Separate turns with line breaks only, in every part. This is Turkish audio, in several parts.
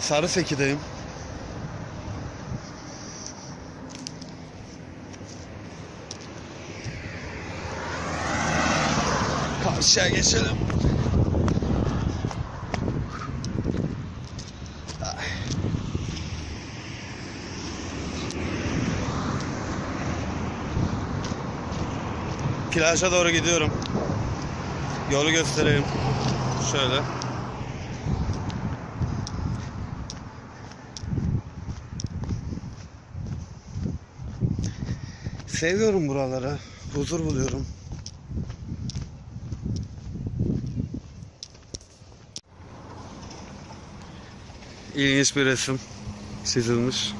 Sarı Seki'deyim. Karşıya geçelim. Plaja doğru gidiyorum. Yolu göstereyim. Şöyle. Seviyorum buraları. Huzur buluyorum. İlginç bir resim çizilmiş.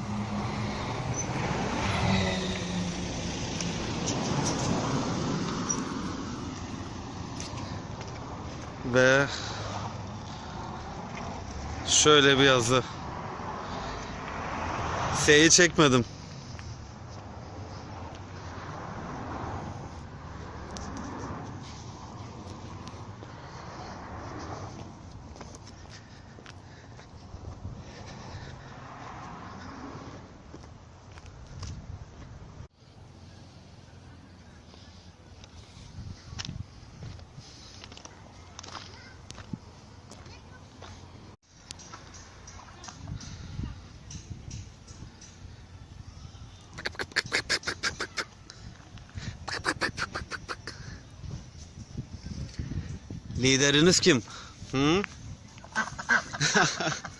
Ve şöyle bir yazı. S'yi çekmedim. Lideriniz kim? Hı?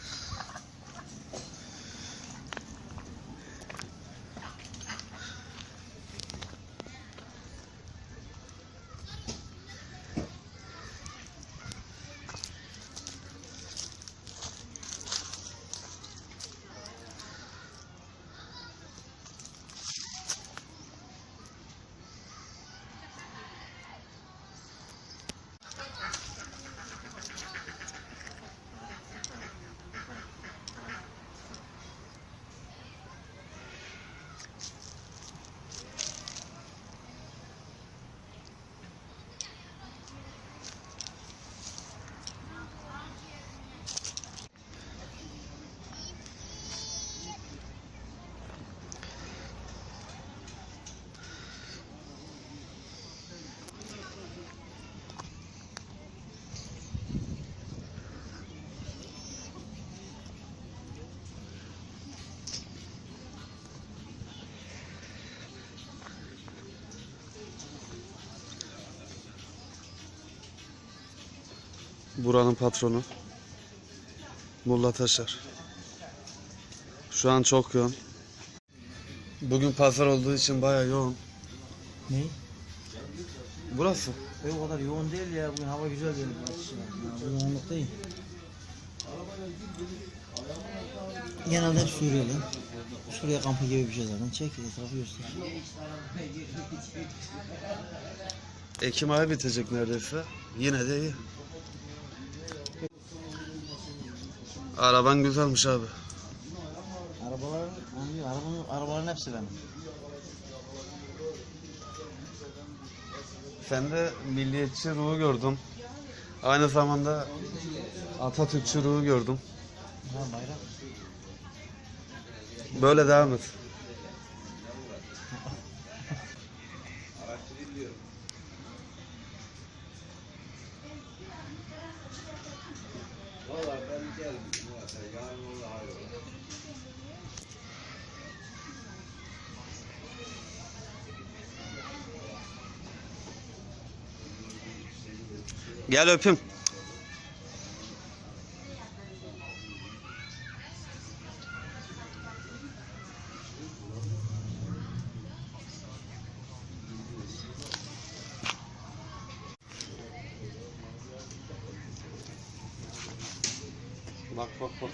Buranın patronu. Mulla Taşar. Şu an çok yoğun. Bugün pazar olduğu için bayağı yoğun.
Ne?
Burası.
E o kadar yoğun değil ya. Bugün hava güzel değil. Bu yoğunluk değil. Genelde hep Suriyeli. Suriye kampı gibi bir şey zaten. Çek etrafı göster.
Ekim ayı bitecek neredeyse. Yine de iyi. Araban güzelmiş abi.
Diyor, arabanın, arabaların hepsi benim.
Sende milliyetçi ruhu gördüm. Aynı zamanda Atatürkçü ruhu gördüm.
Ha bayrak.
Böyle devam et. Gel öpüm. Bak bak bak.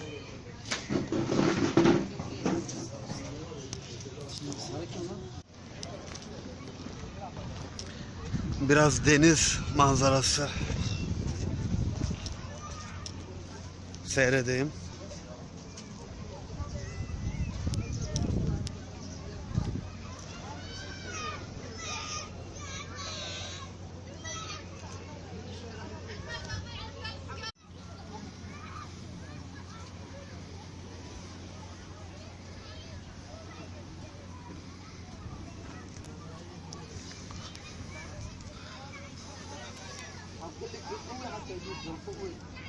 Biraz deniz manzarası seyredeyim. Thank you.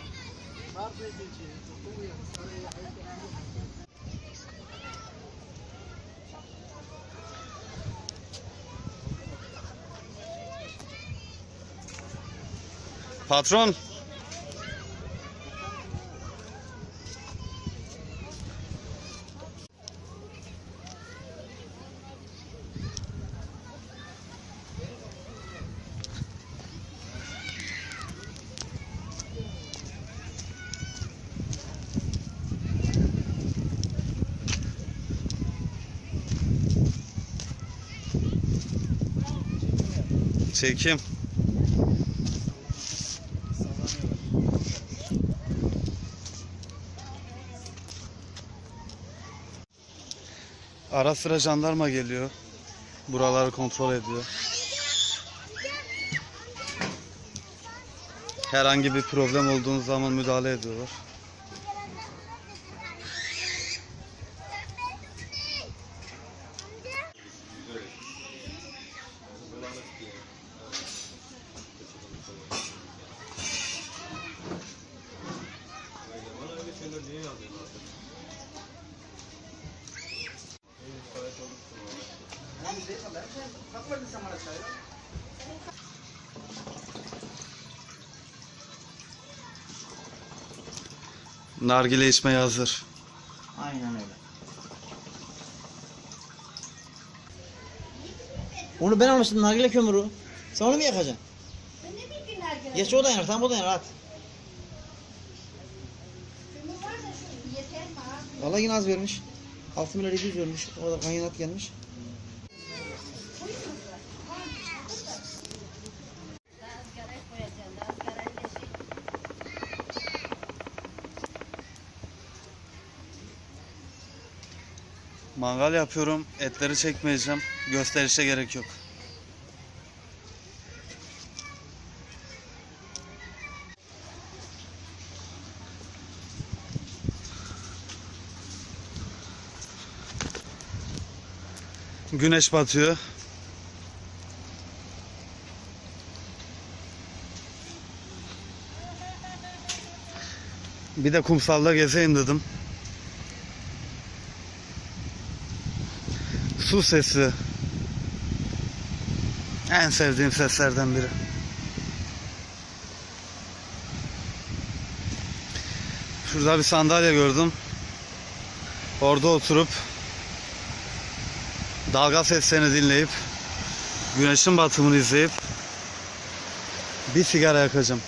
Patron. Çekim. Ara sıra jandarma geliyor. Buraları kontrol ediyor. Herhangi bir problem olduğu zaman müdahale ediyorlar. Nargile içmeye hazır.
Aynen öyle. Onu ben almıştım nargile kömürü. Sen onu mu yakacaksın?
Ben ne bileyim herkese.
Geç o da yanar, tamam o da yanar at.
Kömür var da şu yeter mi abi?
Vallahi yine az vermiş. 6 milyar 700 vermiş. O da kanyonat gelmiş.
Izgaraya koyacağım. Izgarayı da şey.
Mangal yapıyorum. Etleri çekmeyeceğim. Gösterişe gerek yok. Güneş batıyor. Bir de kumsalda gezeyim dedim. Su sesi. En sevdiğim seslerden biri. Şurada bir sandalye gördüm. Orada oturup dalga seslerini dinleyip güneşin batımını izleyip bir sigara yakacağım.